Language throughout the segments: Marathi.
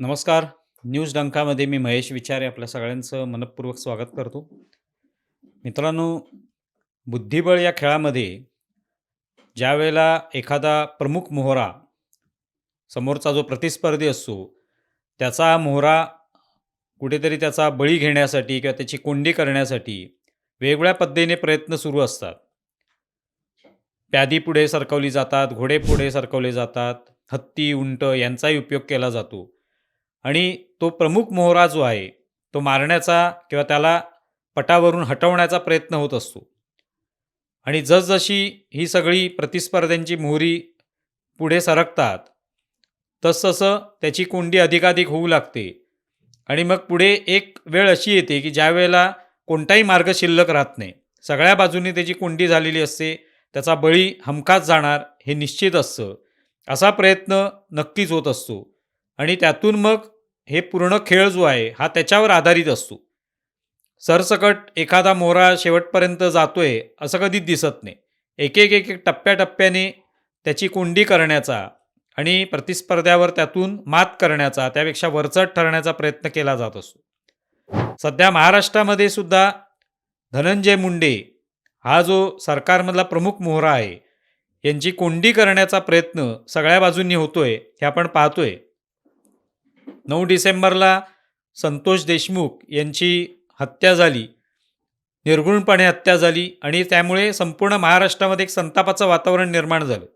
नमस्कार. न्यूज डंकामध्ये मी महेश विचारे आपल्या सगळ्यांचं मनपूर्वक स्वागत करतो. मित्रांनो बुद्धिबळ या खेळामध्ये ज्यावेळेला एखादा प्रमुख मोहरा समोरचा जो प्रतिस्पर्धी असतो त्याचा मोहरा कुठेतरी त्याचा बळी घेण्यासाठी किंवा त्याची कोंडी करण्यासाठी वेगवेगळ्या पद्धतीने प्रयत्न सुरू असतात. प्यादी पुढे सरकवली जातात घोडे पुढे सरकवले जातात हत्ती उंट यांचाही उपयोग केला जातो. आणि तो प्रमुख मोहरा जो आहे तो मारण्याचा किंवा त्याला पटावरून हटवण्याचा प्रयत्न होत असतो. आणि जसजशी ही सगळी प्रतिस्पर्ध्यांची मोहरी पुढे सरकतात तसतसं त्याची कोंडी अधिकाधिक होऊ लागते. आणि मग पुढे एक वेळ अशी येते की ज्यावेळेला कोणताही मार्ग शिल्लक राहत नाही सगळ्या बाजूनी त्याची कोंडी झालेली असते त्याचा बळी हमखास जाणार हे निश्चित असतं. असा प्रयत्न नक्कीच होत असतो. आणि त्यातून मग हे पूर्ण खेळ जो आहे हा त्याच्यावर आधारित असतो. सरसकट एखादा मोहरा शेवटपर्यंत जातोय असं कधीच दिसत नाही. एक एक एक एक टप्प्याटप्प्याने त्याची कोंडी करण्याचा आणि प्रतिस्पर्ध्यावर त्यातून मात करण्याचा त्यापेक्षा वरचढ ठरण्याचा प्रयत्न केला जात असतो. सध्या महाराष्ट्रामध्ये सुद्धा धनंजय मुंडे हा जो सरकारमधला प्रमुख मोहरा आहे यांची कोंडी करण्याचा प्रयत्न सगळ्या बाजूंनी होतोय हे आपण पाहतोय. नऊ डिसेंबरला संतोष देशमुख यांची हत्या झाली. निर्गुणपणे हत्या झाली आणि त्यामुळे संपूर्ण महाराष्ट्रामध्ये एक संतापाचं वातावरण निर्माण झालं.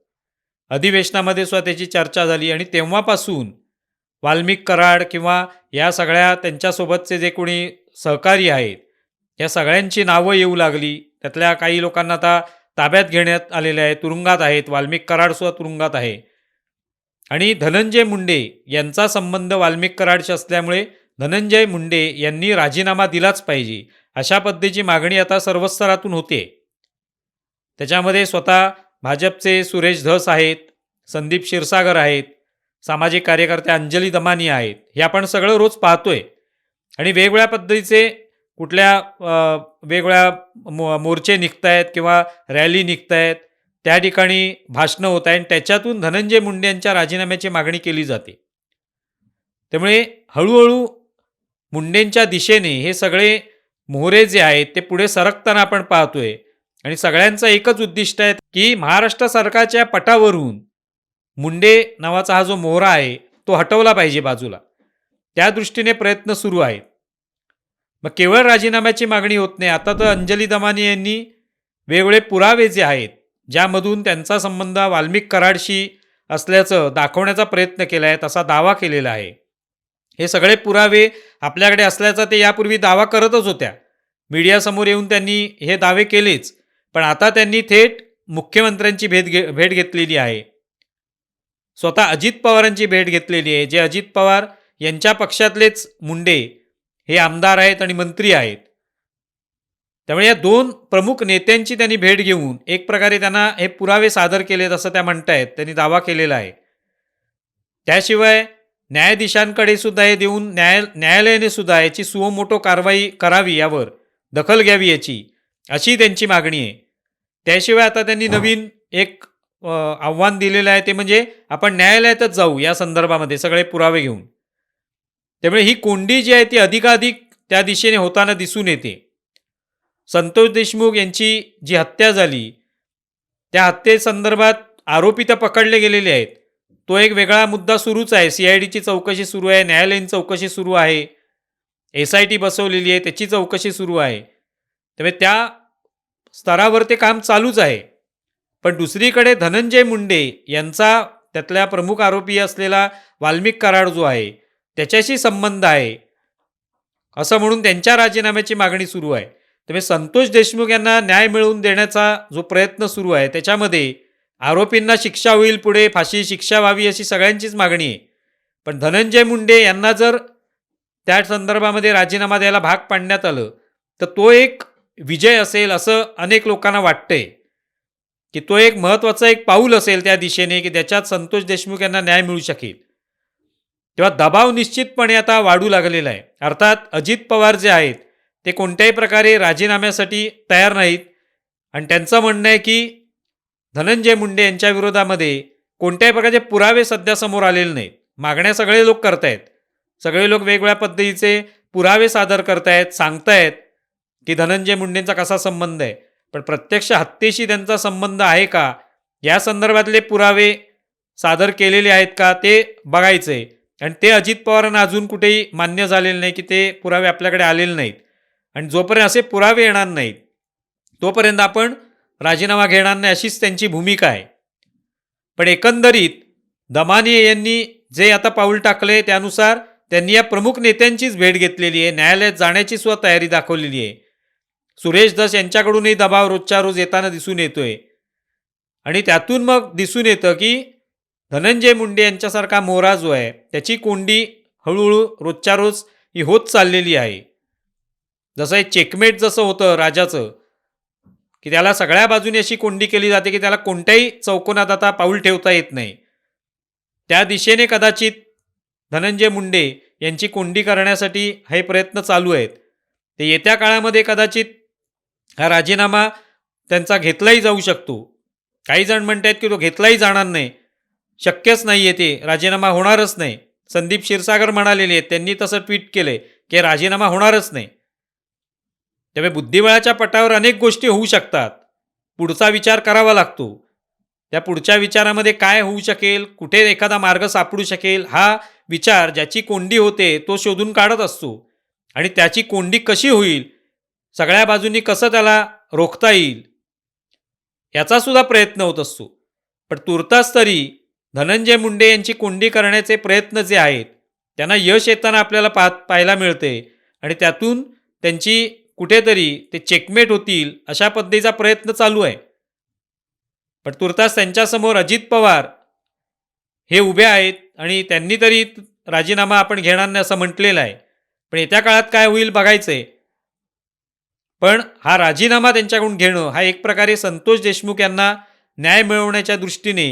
अधिवेशनामध्ये सुद्धा त्याची चर्चा झाली आणि तेव्हापासून वाल्मिक कराड किंवा या सगळ्या त्यांच्यासोबतचे जे कोणी सहकारी आहेत या सगळ्यांची नावं येऊ लागली. त्यातल्या काही लोकांना आता ताब्यात घेण्यात आलेले आहेत तुरुंगात आहेत. वाल्मिक कराडसुद्धा तुरुंगात आहे. आणि धनंजय मुंडे यांचा संबंध वाल्मिक कराडशी असल्यामुळे धनंजय मुंडे यांनी राजीनामा दिलाच पाहिजे अशा पद्धतीची मागणी आता सर्व स्तरातून होते. त्याच्यामध्ये स्वतः भाजपचे सुरेश धस आहेत संदीप क्षीरसागर आहेत सामाजिक कार्यकर्ते अंजली दमानी आहेत हे आपण सगळं रोज पाहतोय. आणि वेगवेगळ्या पद्धतीचे कुठल्या वेगवेगळ्या मो मोर्चे निघत आहेत किंवा रॅली निघत आहेत त्या ठिकाणी भाषणं होत आहे आणि त्याच्यातून धनंजय मुंडे यांच्या राजीनाम्याची मागणी केली जाते. त्यामुळे हळूहळू मुंडेंच्या दिशेने हे सगळे मोहरे जे आहेत ते पुढे सरकताना आपण पाहतोय आणि सगळ्यांचं एकच उद्दिष्ट आहे की महाराष्ट्र सरकारच्या पटावरून मुंडे नावाचा हा जो मोहरा आहे तो हटवला पाहिजे बाजूला. त्या दृष्टीने प्रयत्न सुरू आहेत. मग केवळ राजीनाम्याची मागणी होत नाही. आता तर अंजली दमानी यांनी वेगवेगळे पुरावे जे आहेत ज्यामधून त्यांचा संबंध वाल्मिक कराडशी असल्याचं दाखवण्याचा प्रयत्न केला आहे तसा दावा केलेला आहे. हे सगळे पुरावे आपल्याकडे असल्याचा ते यापूर्वी दावा करतच होत्या. मीडियासमोर येऊन त्यांनी हे दावे केलेच पण आता त्यांनी थेट मुख्यमंत्र्यांची भेट घे भेट घेतलेली आहे. स्वतः अजित पवारांची भेट घेतलेली आहे जे अजित पवार यांच्या पक्षातलेच मुंडे हे आमदार आहेत आणि मंत्री आहेत. त्यामुळे या दोन प्रमुख नेत्यांची त्यांनी भेट घेऊन एक प्रकारे त्यांना हे पुरावे सादर केलेत असं त्या म्हणतायत त्यांनी दावा केलेला आहे. त्याशिवाय न्यायाधीशांकडे सुद्धा हे देऊन न्याय न्यायालयाने सुद्धा याची सुमोटो कारवाई करावी यावर दखल घ्यावी याची अशी त्यांची मागणी आहे. त्याशिवाय आता त्यांनी नवीन एक आव्हान दिलेलं आहे ते म्हणजे आपण न्यायालयातच जाऊ या संदर्भामध्ये सगळे पुरावे घेऊन. त्यामुळे ही कोंडी जी आहे ती अधिकाधिक त्या दिशेने होताना दिसून येते. संतोष देशमुख यांची जी हत्या झाली त्या हत्येसंदर्भात आरोपी तर पकडले गेलेले आहेत. तो एक वेगळा मुद्दा सुरूच आहे. सी आय डीची चौकशी सुरू आहे. न्यायालयीन चौकशी सुरू आहे. एस आय टी बसवलेली आहे. त्याची चौकशी सुरू आहे. त्यामुळे त्या स्तरावर ते काम चालूच आहे. पण दुसरीकडे धनंजय मुंडे यांचा त्यातल्या प्रमुख आरोपी असलेला वाल्मिक कराड जो आहे त्याच्याशी संबंध आहे. असं म्हणून त्यांच्या राजीनाम्याची मागणी सुरू आहे. त्यामुळे संतोष देशमुख यांना न्याय मिळवून देण्याचा जो प्रयत्न सुरू आहे त्याच्यामध्ये आरोपींना शिक्षा होईल पुढे फाशी शिक्षा व्हावी अशी सगळ्यांचीच मागणी आहे. पण धनंजय मुंडे यांना जर त्या संदर्भामध्ये राजीनामा द्यायला भाग पाडण्यात आलं तर तो एक विजय असेल असं अनेक लोकांना वाटतंय. की तो एक महत्त्वाचा एक पाऊल असेल त्या दिशेने की त्याच्यात संतोष देशमुख यांना न्याय मिळू शकेल. तेव्हा दबाव निश्चितपणे आता वाढू लागलेला आहे. अर्थात अजित पवार जे आहेत ते कोणत्याही प्रकारे राजीनाम्यासाठी तयार नाहीत. आणि त्यांचं म्हणणं आहे की धनंजय मुंडे यांच्या विरोधामध्ये कोणत्याही प्रकारचे पुरावे सध्या समोर आलेले नाहीत. मागण्या सगळे लोक करतायत. सगळे लोक वेगवेगळ्या पद्धतीचे पुरावे सादर करतायत सांगतायत की धनंजय मुंडेंचा कसा संबंध आहे. पण प्रत्यक्ष हत्येशी त्यांचा संबंध आहे का? या संदर्भातले पुरावे सादर केलेले आहेत का? ते बघायचे आणि ते अजित पवारांना अजून कुठेही मान्य झालेले नाही की ते पुरावे आपल्याकडे आलेले नाहीत. आणि जोपर्यंत असे पुरावे येणार नाहीत तोपर्यंत आपण राजीनामा घेणार नाही अशीच त्यांची भूमिका आहे. पण एकंदरीत दमानिये यांनी जे आता पाऊल टाकले त्यानुसार त्यांनी या प्रमुख नेत्यांचीच भेट घेतलेली आहे. न्यायालयात जाण्याची सुद्धा तयारी दाखवलेली आहे. सुरेश दस यांच्याकडूनही दबाव रोजच्या रोज येताना दिसून येतोय. आणि त्यातून मग दिसून येतं की धनंजय मुंडे यांच्यासारखा मोरा जो आहे त्याची कोंडी हळूहळू रोजच्या रोज ही होत चाललेली आहे. जसं एक चेकमेट जसं होतं राजाचं की त्याला सगळ्या बाजूने अशी कोंडी केली जाते की त्याला कोणत्याही चौकोनात आता पाऊल ठेवता येत नाही. त्या दिशेने कदाचित धनंजय मुंडे यांची कोंडी करण्यासाठी हे प्रयत्न चालू आहेत. ते येत्या काळामध्ये कदाचित हा राजीनामा त्यांचा घेतलाही जाऊ शकतो. काही जण म्हणत आहेत की तो घेतलाही जाणार नाही. शक्यच नाही आहे ते राजीनामा होणारच नाही. संदीप क्षीरसागर म्हणालेले आहेत त्यांनी तसं ट्विट केलंय की राजीनामा होणारच नाही. त्यामुळे बुद्धिबळाच्या पटावर अनेक गोष्टी होऊ शकतात. पुढचा विचार करावा लागतो. त्या पुढच्या विचारामध्ये काय होऊ शकेल? कुठे एखादा मार्ग सापडू शकेल? हा विचार ज्याची कोंडी होते तो शोधून काढत असतो. आणि त्याची कोंडी कशी होईल? सगळ्या बाजूंनी कसं त्याला रोखता येईल? याचासुद्धा प्रयत्न होत असतो. पण तुर्तास तरी धनंजय मुंडे यांची कोंडी करण्याचे प्रयत्न जे आहेत त्यांना यश येताना आपल्याला पाह पाहायला मिळते. आणि त्यातून त्यांची कुठेतरी ते चेकमेट होतील अशा पद्धतीचा प्रयत्न चालू आहे. पण तुर्तास त्यांच्यासमोर अजित पवार हे उभे आहेत आणि त्यांनी तरी राजीनामा आपण घेणार नाही असं म्हटलेलं आहे. पण येत्या काळात काय होईल बघायचं आहे पण हा राजीनामा त्यांच्याकडून घेणं हा एक प्रकारे संतोष देशमुख यांना न्याय मिळवण्याच्या दृष्टीने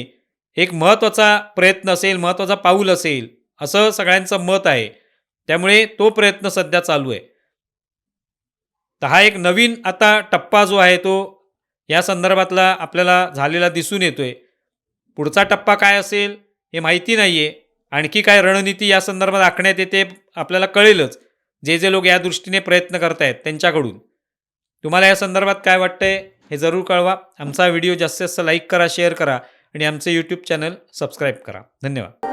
एक महत्त्वाचा प्रयत्न असेल महत्त्वाचा पाऊल असेल असं सगळ्यांचं मत आहे. त्यामुळे तो प्रयत्न सध्या चालू आहे. तर हा एक नवीन आता टप्पा जो आहे तो या संदर्भातला आपल्याला झालेला दिसून येतोय. पुढचा टप्पा काय असेल हे माहिती नाही आहे आणखी काय रणनीती या संदर्भात आखण्यात येते आपल्याला कळेलच. जे जे लोक या दृष्टीने प्रयत्न करतायत त्यांच्याकडून. तुम्हाला या संदर्भात काय वाटतंय हे जरूर कळवा. आमचा व्हिडिओ जास्तीत जास्त लाईक करा शेअर करा आणि आमचे यूट्यूब चॅनल सबस्क्राईब करा. धन्यवाद.